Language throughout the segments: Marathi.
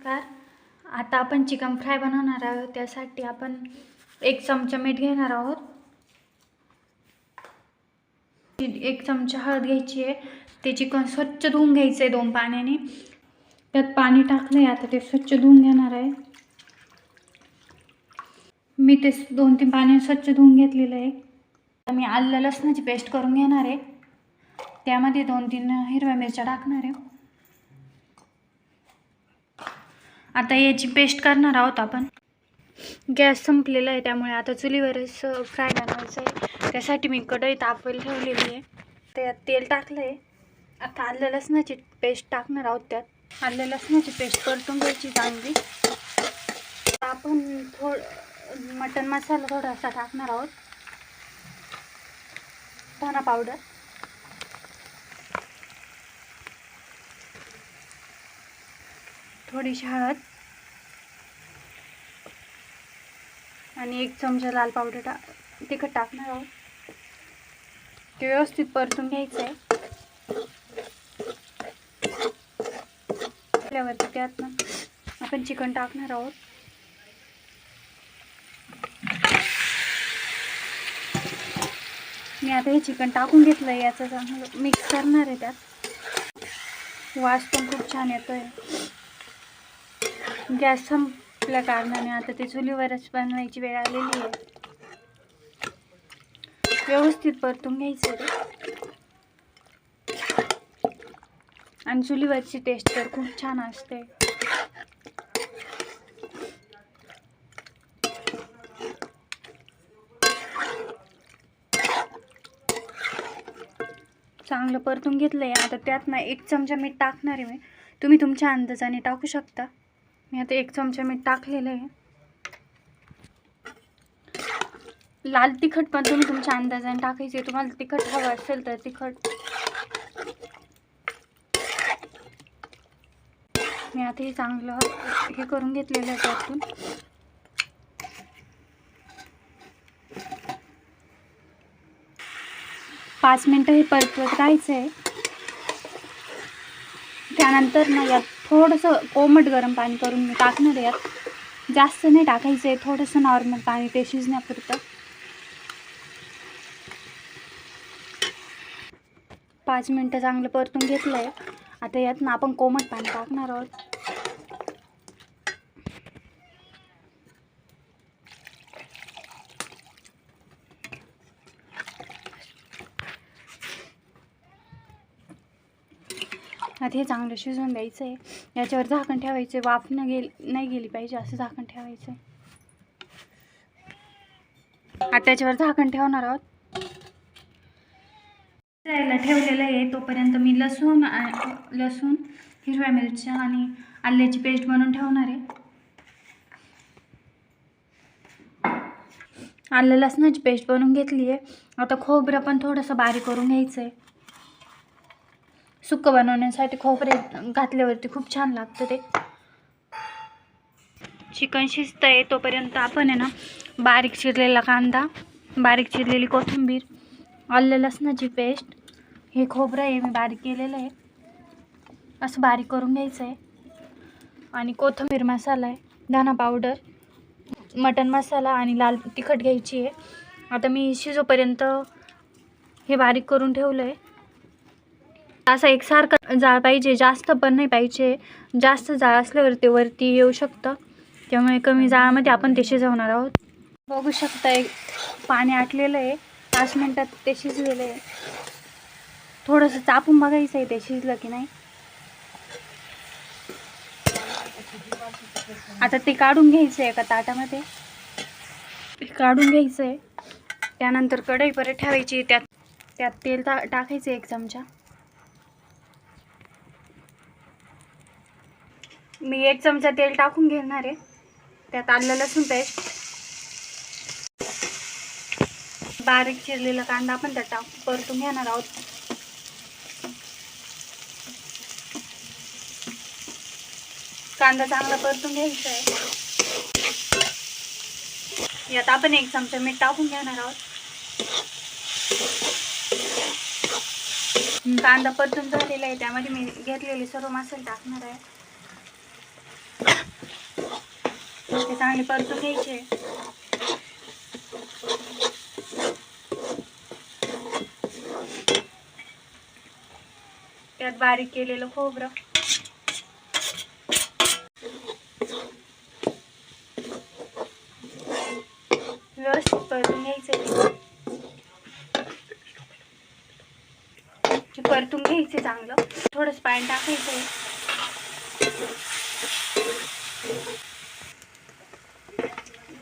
नमस्कार. आता आपण चिकन फ्राय बनवणार आहोत. त्यासाठी आपण एक चमचा मीठ घेणार आहोत. एक चमचा हळद घ्यायची आहे. ते चिकन स्वच्छ धुवून घ्यायचं आहे दोन पाण्याने. त्यात पाणी टाकलं आहे आता ते स्वच्छ धुवून घेणार आहे. मी ते दोन तीन पाण्याने स्वच्छ धुवून घेतलेलं आहे. आता मी आलं लसणाची पेस्ट करून घेणार आहे. त्यामध्ये दोन तीन हिरव्या मिरच्या टाकणार आहे. आता याची पेस्ट करणार आहोत आपण. गॅस संपलेला आहे त्यामुळे आता चुलीवरच फ्राय बनवायचं आहे त्यासाठी मी कढई तापवायला ठेवलेली आहे. त्यात तेल टाकलं आहे आता आलं लसणाची पेस्ट टाकणार आहोत त्यात. आलं लसणाची पेस्ट परतून घ्यायची चांगली. आपण थोड मटन मसाला थोडासा टाकणार आहोत. धना पावडर थोडीशी हळद आणि एक चमचा लाल पावडर टा तिखट टाकणार आहोत. ते व्यवस्थित परतून घ्यायचं आहे आपल्यावरती त्यात ना आपण चिकन टाकणार आहोत. मी आता हे चिकन टाकून घेतलं आहे याचं चांगलं मिक्स करणार आहे त्यात. वास पण खूप छान येतो आहे गॅस संपल्या कारणाने आता ते चुलीवरच बनवायची वेळ आलेली आहे. व्यवस्थित परतून घ्यायचं रे आणि चुलीवरची टेस्ट तर खूप छान असते. चांगलं परतून घेतलं आहे आता त्यात ना एक चमचा मीठ टाकणार आहे मी. तुम्ही तुमच्या अंदाजाने टाकू शकता. मी आता एक चमचा मीठ टाकलेलं आहे. लाल तिखट पण तुम्ही तुमच्या अंदाजाने टाकायचे तुम्हाला तिखट हवं असेल तर तिखट. मी आता हे चांगलं हे करून घेतलेलं आहे त्यातून. पाच मिनटं हे परतवत राहायचं आहे त्यानंतर ना यात थोडंसं कोमट गरम पाणी करून मी टाकणार आहे यात. जास्त नाही टाकायचं आहे थोडंसं नॉर्मल पाणी ते शिजण्यापुरतं. पाच मिनटं चांगलं परतून घेतलं आहे आता यात ना आपण कोमट पाणी टाकणार आहोत. आता हे चांगलं शिजवून द्यायचं आहे. याच्यावर झाकण ठेवायचं आहे. वाफ न गेल नाही गेली पाहिजे असं झाकण ठेवायचं आहे. आता त्याच्यावर झाकण ठेवणार आहोत. जायला ठेवलेलं आहे. तोपर्यंत मी लसूण लसूण हिरव्या मिरच्या आणि आल्याची पेस्ट बनवून ठेवणार आहे. आलं लसणाची पेस्ट बनवून घेतली आहे. आता खोबरं पण थोडंसं बारीक करून घ्यायचं आहे. सुक्कं बनवण्यासाठी खोबरे घातल्यावरती खूप छान लागतं ते. चिकन शिजतं आहे तोपर्यंत आपण आहे ना बारीक चिरलेला कांदा बारीक चिरलेली कोथिंबीर आलं लसणाची पेस्ट हे खोबरं आहे मी बारीक केलेलं आहे. असं बारीक करून घ्यायचं आहे. आणि कोथिंबीर मसाला आहे धना पावडर मटन मसाला आणि लाल तिखट घ्यायची आहे. आता मी शिजोपर्यंत हे बारीक करून ठेवलं आहे असं एकसारखं जाळ पाहिजे जास्त पण नाही पाहिजे. जास्त जाळ असल्यावर ते वरती येऊ शकतं. त्यामुळे कमी जाळामध्ये आपण ते शिजवणार आहोत. बघू शकता एक पाणी आटलेलं आहे. पाच मिनटात ते शिजलेलं आहे. थोडंसं चापून बघायचं आहे ते शिजलं की नाही. आता ते काढून घ्यायचं आहे एका ताटामध्ये. ते काढून घ्यायचं आहे. त्यानंतर कढई परत ठेवायची. त्यात त्यात तेल टा टाकायचं एक चमचा. मी एक चमचा तेल टाकून घेणार आहे. त्यात आलं लसूण पेस्ट. बारीक चिरलेला कांदा आपण त्यात टाकू परतून घेणार आहोत. कांदा चांगला परतून घ्यायचा आहे. यात आपण एक चमचा मीठ टाकून घेणार आहोत. कांदा परतून झालेला आहे. त्यामध्ये मी घेतलेले सर्व मसाले टाकणार आहे. ते चांगले परतून घ्यायचे. त्यात बारीक केलेलं खोबरं. व्यवस्थित परतून घ्यायचं ते. परतून घ्यायचे चांगलं. थोडंच पाणी टाकायचं.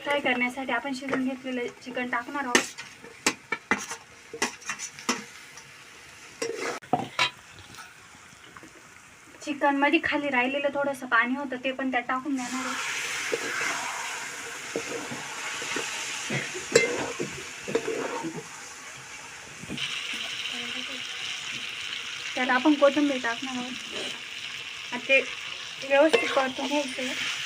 फ्राय करण्यासाठी आपण शिजून घेतलेलं चिकन टाकणार आहोत. चिकनमध्ये खाली राहिलेलं थोडंसं पाणी होतं ते पण त्यात टाकून देणार आहे त्यात आपण कोथिंबीर टाकणार आहोत. ते व्यवस्थित परतून घ्यायचं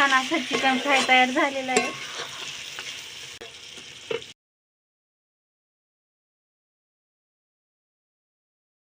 छान असं चिकन फ्राय तयार झालेलं आहे.